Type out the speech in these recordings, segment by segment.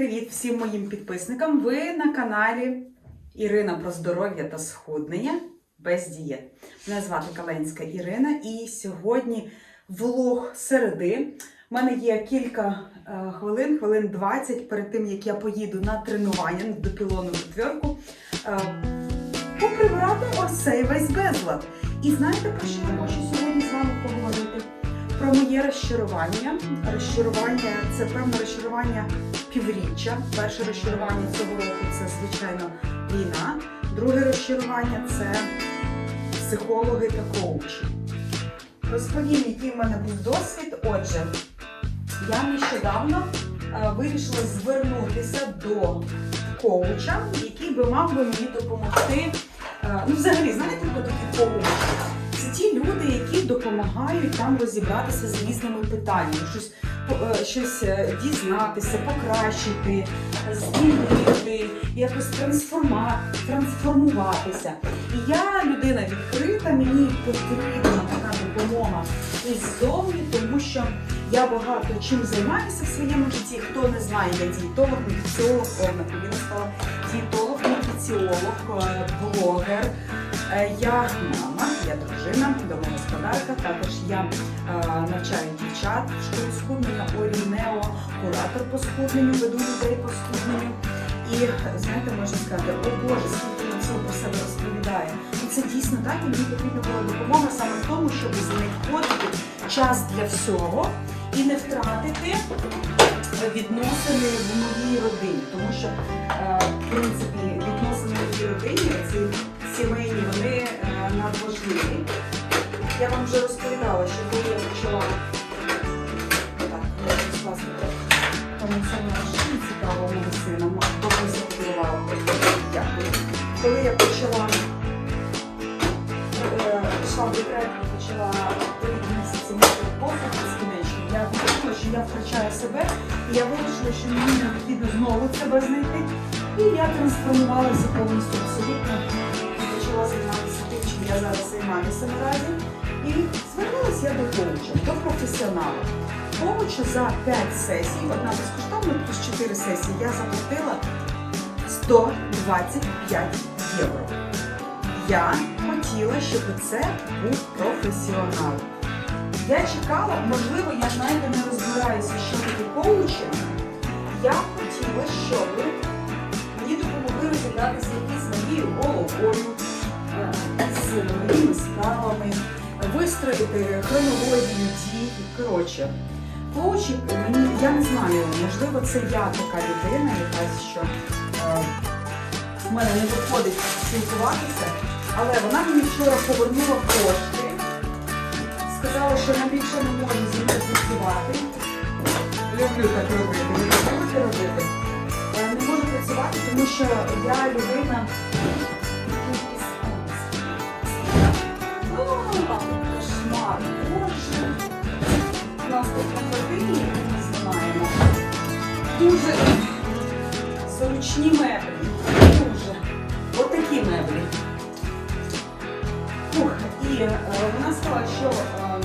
привіт всім моїм підписникам. Ви на каналі Ірина про здоров'я та схуднення без дієт. Мене звати Каленська Ірина, і сьогодні влог середи. У мене є кілька е, хвилин, хвилин 20 перед тим, як я поїду на тренування до пілону четверку. Е, поприбрати ось цей весь безлад. І знаєте, про що я хочу сьогодні з вами поговорити? Про моє розчарування. Розчарування це певне розчарування півріччя. Перше розчарування цього року це, звичайно, війна. Друге розчарування це психологи та коучі. Розповім, який в мене був досвід. Отже, я нещодавно е, вирішила звернутися до коуча, який би мав би мені допомогти. Е, ну, взагалі, знаєте, хто такі коучі? Це ті люди, які допомагають нам розібратися з різними питаннями, щось, щось е, дізнатися, покращити, змінити, якось трансформуватися. І я людина відкрита, мені потрібна така допомога іззовні, тому що я багато чим займаюся в своєму житті. Хто не знає, я дієтолог, о, наприклад, стала дієтолог, нутриціолог, е, блогер. Е, Я мама, я дружина, домогосподарка. Також я е, навчаю дівчат в школі схуднення, Орінео, куратор по схудненню, веду людей по схудненню. І знаєте, можна сказати, о Боже, скільки на цього про себе розповідає. І це дійсно так, і мені потрібна була допомога саме в тому, щоб знаходити час для всього і не втратити відносини в моїй родині. Тому що, е, в принципі, відносини в моїй родині, ці сімейні, вони е, надважливі. Я вам вже розповідала, що коли я почала так, тому це не цікаво мого сина, добре. Дякую. Коли я почала е, йшла в декрет, почала місяці мати послуг безкінечно, я вирішила, що я втрачаю себе, і я вирішила, що мені необхідно знову себе знайти. І я трансформувалася повністю абсолютно зараз займаюся наразі. І звернулася я до коуча, до професіонала. Коучу за 5 сесій, одна безкоштовна, плюс 4 сесії, я заплатила 125 євро. Я хотіла, щоб це був професіонал. Я чекала, можливо, я знаєте, не розбираюся, що таке коучі. Я хотіла, щоб мені допомогли розібратися якісь моєю головою, моїми справами, вистроїти хронологію дій. Коротше, коучі мені, я не знаю, можливо, це я така людина, якась, що е, в мене не виходить спілкуватися, але вона мені вчора повернула кошти, сказала, що вона більше не може зі мною працювати. Люблю так робити, ви так любите робити. Е, Не можу працювати, тому що я людина. У нас тут квартирі, ми знімаємо, дуже зручні меблі. Дуже. Отакі меблі. Фух, і е, вона сказала, що е,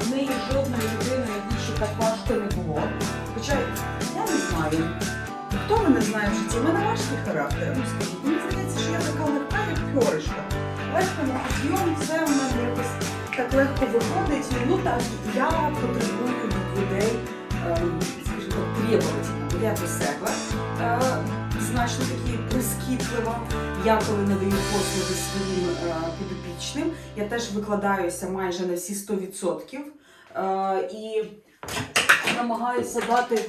в неї жодної людини більше так важко не було. Хоча я не знаю. Хто мене знає в житті? У мене важкий характер. Ну скажіть, мені здається, що я така легка, як пьоришка. Легко на підйом, все в мене якось так легко виходить. Ну так, я потребую від людей, е, скажімо так, требовательно. Себе е, значно такі прискіпливо. Я коли надаю послуги своїм е, підопічним, я теж викладаюся майже на всі 100% е, і намагаюся дати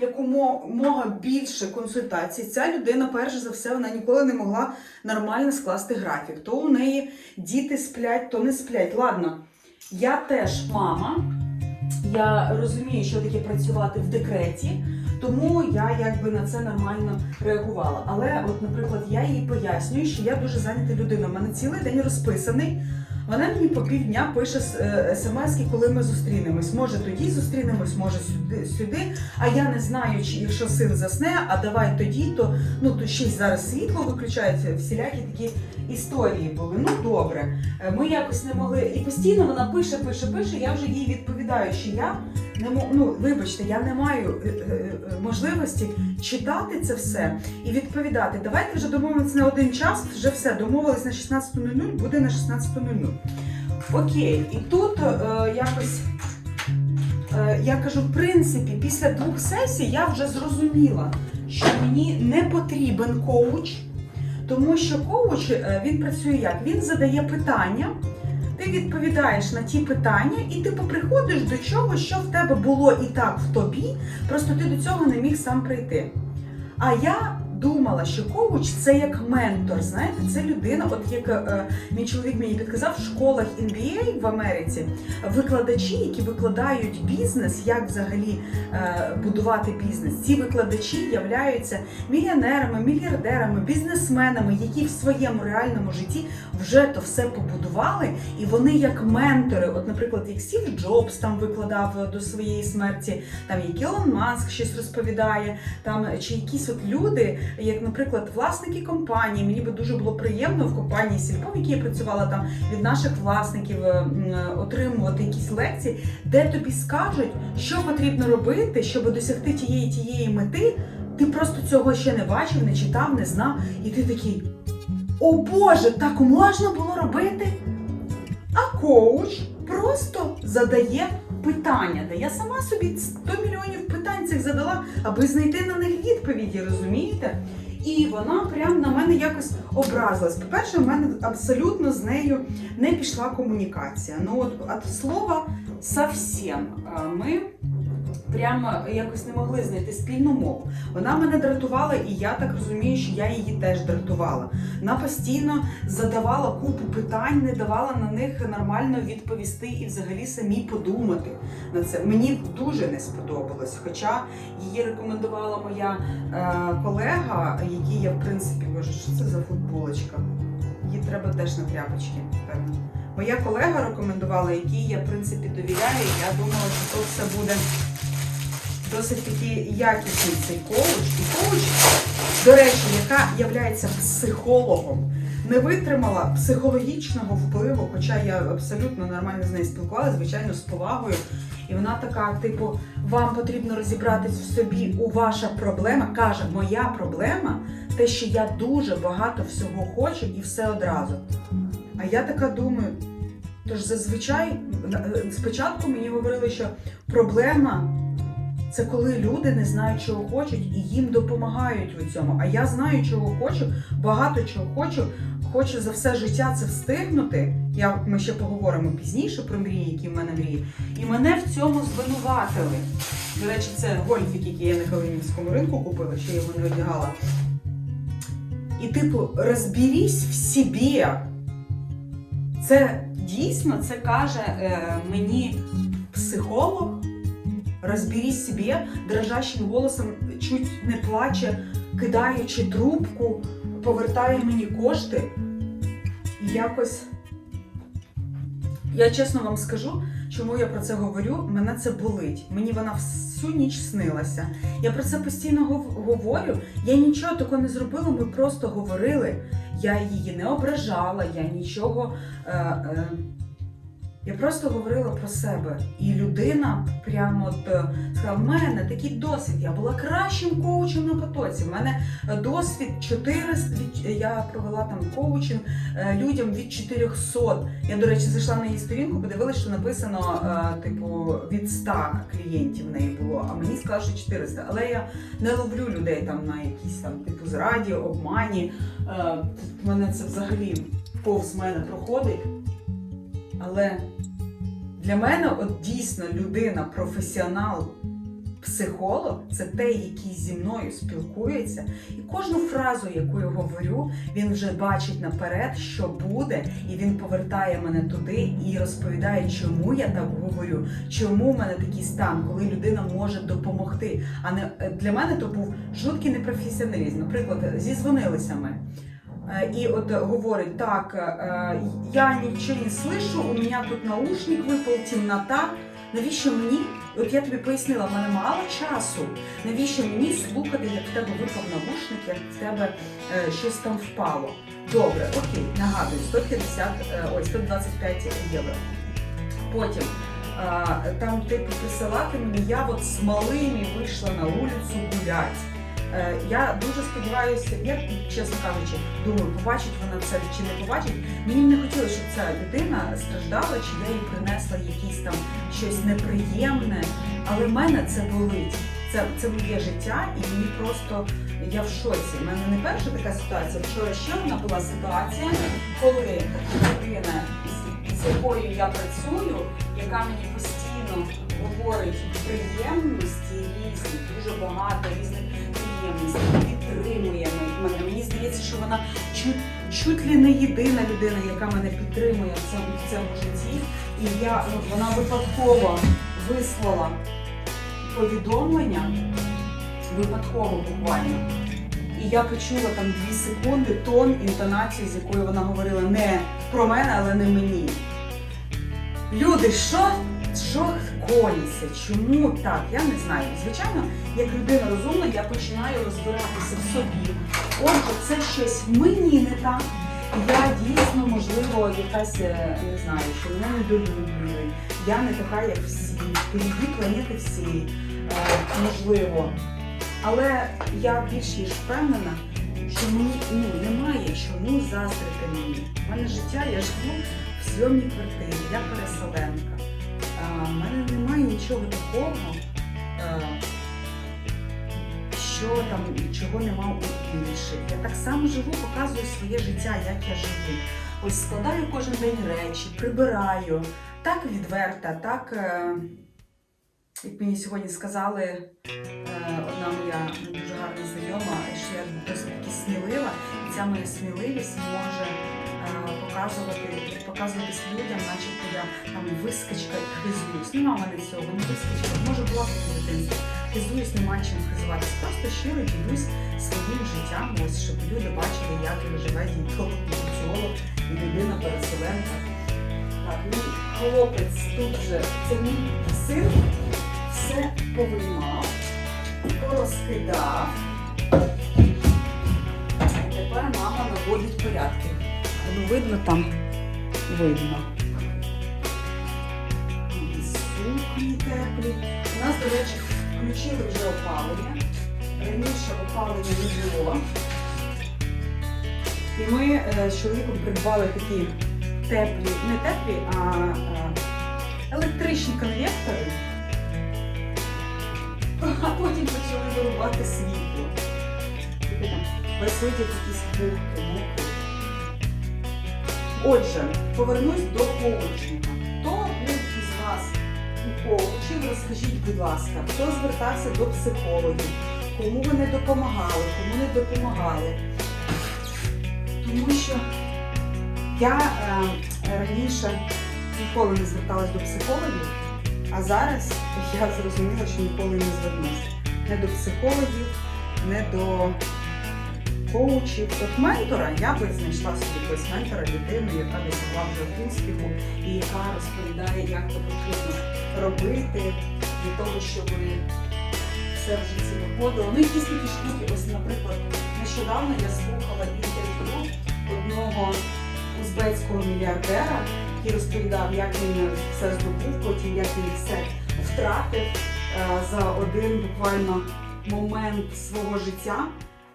якомога більше консультацій. Ця людина, перш за все, вона ніколи не могла нормально скласти графік. То у неї діти сплять, то не сплять. Ладно, я теж мама. Я розумію, що таке працювати в декреті, тому я якби на це нормально реагувала. Але, от, наприклад, я їй пояснюю, що я дуже зайнята людина. У мене цілий день розписаний. Вона мені по півдня пише е, смски, коли ми зустрінемось. Може тоді зустрінемось, може сюди, сюди. А я не знаю, чи якщо син засне, а давай тоді, то ну то ще й зараз світло виключається, всілякі такі історії були. Ну добре. Е, Ми якось не могли. І постійно вона пише, пише, пише. Я вже їй відповідаю, що я не мо... ну, вибачте, я не маю е, можливості читати це все і відповідати. Давайте вже домовимося на один час, вже все, домовились на 16.00, буде на 16.00. Окей, і тут е, якось. е, Я кажу, в принципі, після двох сесій я вже зрозуміла, що мені не потрібен коуч, тому що коуч е, він працює як? Він задає питання, ти відповідаєш на ті питання, і ти приходиш до чого, що в тебе було і так в тобі, просто ти до цього не міг сам прийти. А я думала, що коуч це як ментор. Знаєте, це людина, от як е, мій чоловік мені підказав в школах MBA в Америці, викладачі, які викладають бізнес, як взагалі е, будувати бізнес. Ці викладачі являються мільйонерами, мільярдерами, бізнесменами, які в своєму реальному житті вже то все побудували, і вони як ментори, от, наприклад, як Стів Джобс там викладав до своєї смерті, там як Ілон Маск щось розповідає, там чи якісь от люди, як, наприклад, власники компанії. Мені би дуже було приємно в компанії Сільпо, в якій я працювала там від наших власників е, м, е, отримувати якісь лекції, де тобі скажуть, що потрібно робити, щоб досягти тієї тієї мети. Ти просто цього ще не бачив, не читав, не знав, і ти такий. О Боже, так можна було робити? А коуч просто задає питання, де я сама собі 100 мільйонів питань цих задала, аби знайти на них відповіді, розумієте? І вона прям на мене якось образилась. По-перше, в мене абсолютно з нею не пішла комунікація. Ну от от слова совсем. Ми прямо якось не могли знайти спільну мову. Вона мене дратувала, і я так розумію, що я її теж дратувала. Вона постійно задавала купу питань, не давала на них нормально відповісти і взагалі самі подумати на це. Мені дуже не сподобалось. Хоча її рекомендувала моя е, колега, якій я в принципі боже, що це за футболочка? Її треба теж на тряпочки, певно. Моя колега рекомендувала, якій я в принципі довіряю. Я думала, що то все буде досить таки якісний цей коуч. І коуч, до речі, яка є психологом, не витримала психологічного впливу, хоча я абсолютно нормально з нею спілкувалася, звичайно, з повагою. І вона така, типу, вам потрібно розібратись в собі, у ваша проблема. Каже, моя проблема те, що я дуже багато всього хочу і все одразу. А я така думаю, тож зазвичай е, спочатку мені говорили, що проблема це коли люди не знають, чого хочуть, і їм допомагають у цьому. А я знаю, чого хочу, багато чого хочу. Хочу за все життя це встигнути. Я, ми ще поговоримо пізніше про мрії, які в мене мрії. І мене в цьому звинуватили. До речі, це гольфік, який я на Калинівському ринку купила, ще його не одягала. І, типу, розберись в собі. Це дійсно це каже е, мені психолог. Розберись собі, дрожащим голосом чуть не плаче, кидаючи трубку, повертає мені кошти. І якось. Я чесно вам скажу, чому я про це говорю. Мене це болить. Мені вона всю ніч снилася. Я про це постійно говорю. Я нічого такого не зробила, ми просто говорили. Я її не ображала, я нічого. Е, е, я просто говорила про себе. І людина прямо от е, сказала, в мене такий досвід. Я була кращим коучем на потоці. В мене е, досвід 400, я провела там коучинг е, людям від 400. Я, до речі, зайшла на її сторінку, подивилася, що написано, е, типу, від 100 клієнтів в неї було, а мені сказали, що 400. Але я не ловлю людей там на якісь там типу зраді, обмані. Е, мене це взагалі повз мене проходить. Але для мене от дійсно людина, професіонал, психолог це той, який зі мною спілкується, і кожну фразу, яку я говорю, він вже бачить наперед, що буде, і він повертає мене туди і розповідає, чому я так говорю, чому в мене такий стан, коли людина може допомогти. А не для мене то був жуткий непрофесіоналізм. Наприклад, зізвонилися ми. Е, І от говорить, так, е, я нічого не слышу, у мене тут наушник випав, темнота. Навіщо мені? От я тобі пояснила, в мене мало часу. Навіщо мені слухати, як в тебе випав наушник, як в тебе е, щось там впало? Добре, окей, нагадую, 150, е, ой, 125 євро. Потім е, там типу присилати мені, я от з малими вийшла на вулицю гулять. Е, Я дуже сподіваюся, я чесно кажучи, думаю, побачить вона це чи не побачить. Мені не хотілося, щоб ця людина страждала, чи я їй принесла якісь там щось неприємне. Але в мене це болить. Це, це моє життя, і мені просто я в шоці. У мене не перша така ситуація. Вчора ще одна була ситуація, коли людина, з, якою я працюю, яка мені постійно говорить приємності різні, дуже багато різних приємностей, підтримує мене. Мені здається, що вона чуть, чуть ли не єдина людина, яка мене підтримує в цьому, в цьому житті. І я, ну, вона випадково вислала повідомлення, випадково буквально. І я почула там дві секунди тон, інтонацію, з якою вона говорила не про мене, але не мені. Люди, що? Що коліться? Чому так? Я не знаю. Звичайно, як людина розумна, я починаю розбиратися в собі. Отже, це щось мені не так. Я дійсно, можливо, якась е, не знаю, що мене недолюблюють. Я не така, як всі. Впереді планети всі, е, можливо. Але я більш ніж впевнена, що мені ну, немає чому заздрити мені. У мене життя, я живу в зйомній квартирі, я переселенка. У мене немає нічого такого, е, що там, чого нема у інших. Я так само живу, показую своє життя, як я живу. Ось складаю кожен день речі, прибираю. Так відверта, так, е, як мені сьогодні сказали, е, одна моя дуже гарна знайома, що я досить таки смілива, і ця моя сміливість може показувати, показуватись людям, начебто я там вискочка і хизуюсь. Нема мене цього, не вискочка. Може була в дитинстві. Хизуюсь, нема чим хизуватись. Просто щиро ділюсь своїм життям, ось щоб люди бачили, як живе діток, соціолог і людина переселенка. Так, мій хлопець тут вже це мій син все повиймав, порозкидав. Тепер мама наводить порядки. Ну, видно там? Видно. Сукні теплі. У нас, до речі, включили вже опалення. Раніше опалення не було. І ми е, з чоловіком придбали такі теплі, не теплі, а е, електричні конвектори. А потім почали вирубати світло. Витяг якісь муки. Отже, повернусь до коучинга. Хто був із вас у коучів, розкажіть, будь ласка, хто звертався до психологів, кому ви не допомагали, кому не допомагали. Тому що я е, раніше ніколи не зверталась до психологів, а зараз я зрозуміла, що ніколи не звернусь. Не до психологів, не до коучів. От ментора я би знайшла собі якогось ментора, людину, яка досягла вже успіху і яка розповідає, як це потрібно робити для того, щоб все в житті виходило. Ну, якісь такі штуки. Ось, наприклад, нещодавно я слухала інтерв'ю одного узбецького мільярдера, який розповідав, як він все здобув, потім як він все втратив е, за один буквально момент свого життя.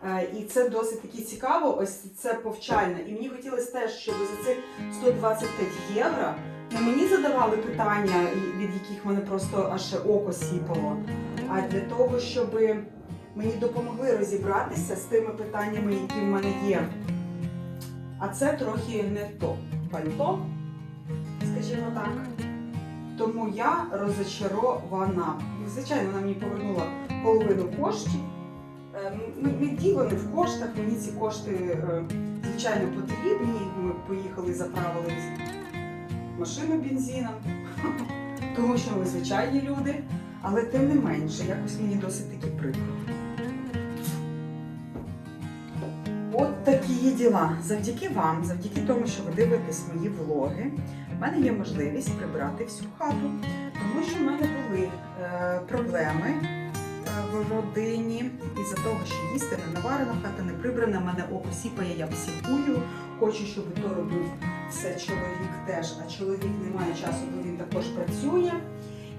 Е, І це досить таки цікаво, ось це повчальне. І мені хотілося теж, щоб за цих 125 євро не мені задавали питання, від яких мене просто аж око сіпало, а для того, щоб мені допомогли розібратися з тими питаннями, які в мене є. А це трохи не то пальто, скажімо так. Тому я розочарована. Ну, Звичайно, вона мені повернула половину коштів. Не діло не в коштах, мені ці кошти, е, звичайно, потрібні. Ми поїхали, заправили машину бензином, тому що ми звичайні люди, але тим не менше, якось мені досить таки прикро. От такі є діла. Завдяки вам, завдяки тому, що ви дивитесь мої влоги, в мене є можливість прибрати всю хату, тому що в мене були е, проблеми родині із-за того, що їсти не наварена, хата не прибрана, мене око сіпає, я психую. Хочу, щоб то робив все чоловік теж, а чоловік не має часу, бо він також працює.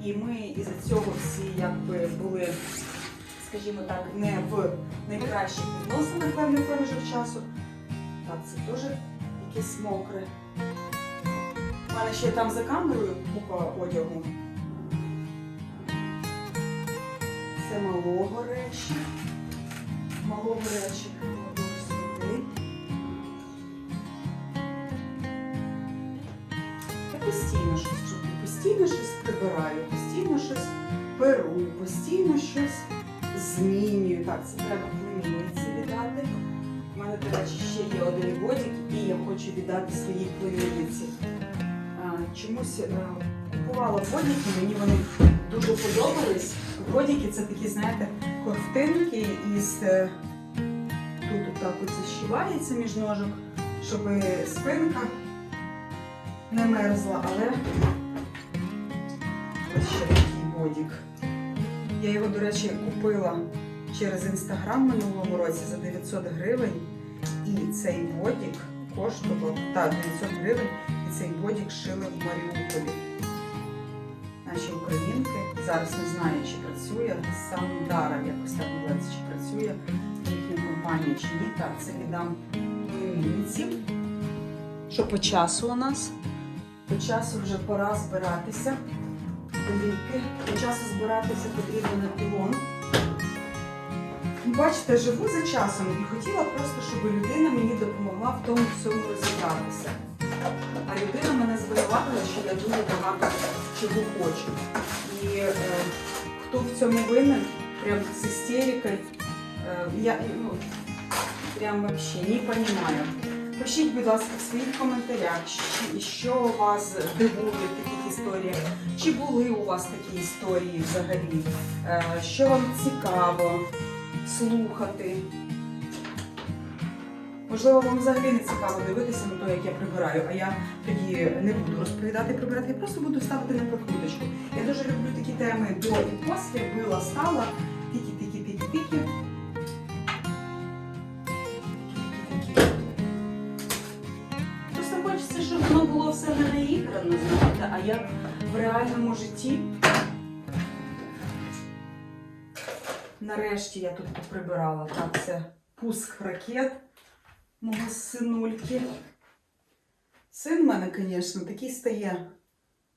І ми із-за цього всі якби були, скажімо так, не в найкращих відносинах певний проміжок часу. Так, це теж якесь мокре. У мене ще там за камерою купа одягу. Це малого речі. Малого речі. Я постійно щось роблю, постійно щось прибираю, постійно щось беру, постійно щось змінюю. Так, це треба племінниці віддати. У мене, до речі, ще є один бодік, який я хочу віддати своїй племінниці. Чомусь е, купувала бодіки, мені вони дуже подобались. Бодіки це такі, знаєте, ковтинки із е, тут так от зашивається між ножок, щоб спинка не мерзла, але ось ще такий бодік. Я його, до речі, купила через інстаграм минулому році за 900 гривень. І цей бодік коштував так, 900 гривень, і цей бодік шили в Маріуполі. Наші українки зараз не знаю, чи працює сам Дара, якось так називається, чи працює їхня компанія, чи ні. Так, це віддам племінниці. Що по часу у нас? По часу вже пора збиратися. Ліки. По часу збиратися потрібно на пілон. Бачите, живу за часом і хотіла просто, щоб людина мені допомогла в тому всьому розібратися. А людина мене звинуватила, що я дуже багато чого хочу. І е, хто в цьому винен, прям з істерикою, е, я ну, прям вообще не розумію. Пишіть, будь ласка, в своїх коментарях, що, що вас дивує в таких історіях, чи були у вас такі історії взагалі, е, що вам цікаво слухати. Можливо, вам взагалі не цікаво дивитися на те, як я прибираю, а я тоді не буду розповідати прибирати, я просто буду ставити на прокруточку. Я дуже люблю такі теми до і після, била, стала, тики-тики-тики-тики. Просто хочеться, щоб воно було все не наіграно, знаєте, а як в реальному житті. Нарешті я тут поприбирала. Так, це пуск ракет мого синульки. Син в мене, звісно, такий стає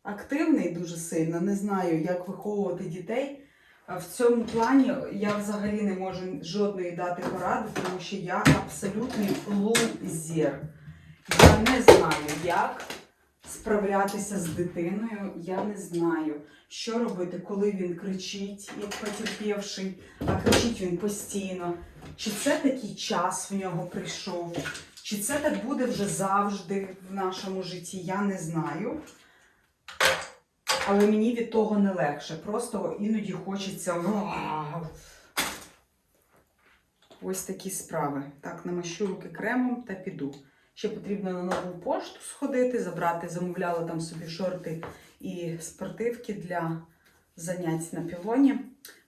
активний дуже сильно. Не знаю, як виховувати дітей. В цьому плані я взагалі не можу жодної дати поради, тому що я абсолютний лузер. Я не знаю, як справлятися з дитиною. Я не знаю, що робити, коли він кричить, як потерпівший, а кричить він постійно. Чи це такий час в нього прийшов, чи це так буде вже завжди в нашому житті, я не знаю. Але мені від того не легше. Просто іноді хочеться. Ось такі справи. Так, намащу руки кремом та піду. Ще потрібно на нову пошту сходити, забрати, замовляла там собі шорти і спортивки для занять на пілоні.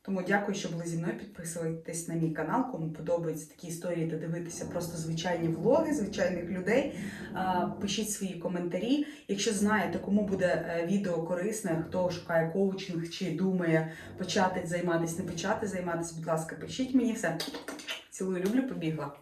Тому дякую, що були зі мною. Підписуйтесь на мій канал, кому подобаються такі історії та дивитися просто звичайні влоги звичайних людей. Пишіть свої коментарі. Якщо знаєте, кому буде е, відео корисне, хто шукає коучинг чи думає почати займатися, не почати займатися, будь ласка, пишіть мені все. Цілую, люблю, побігла.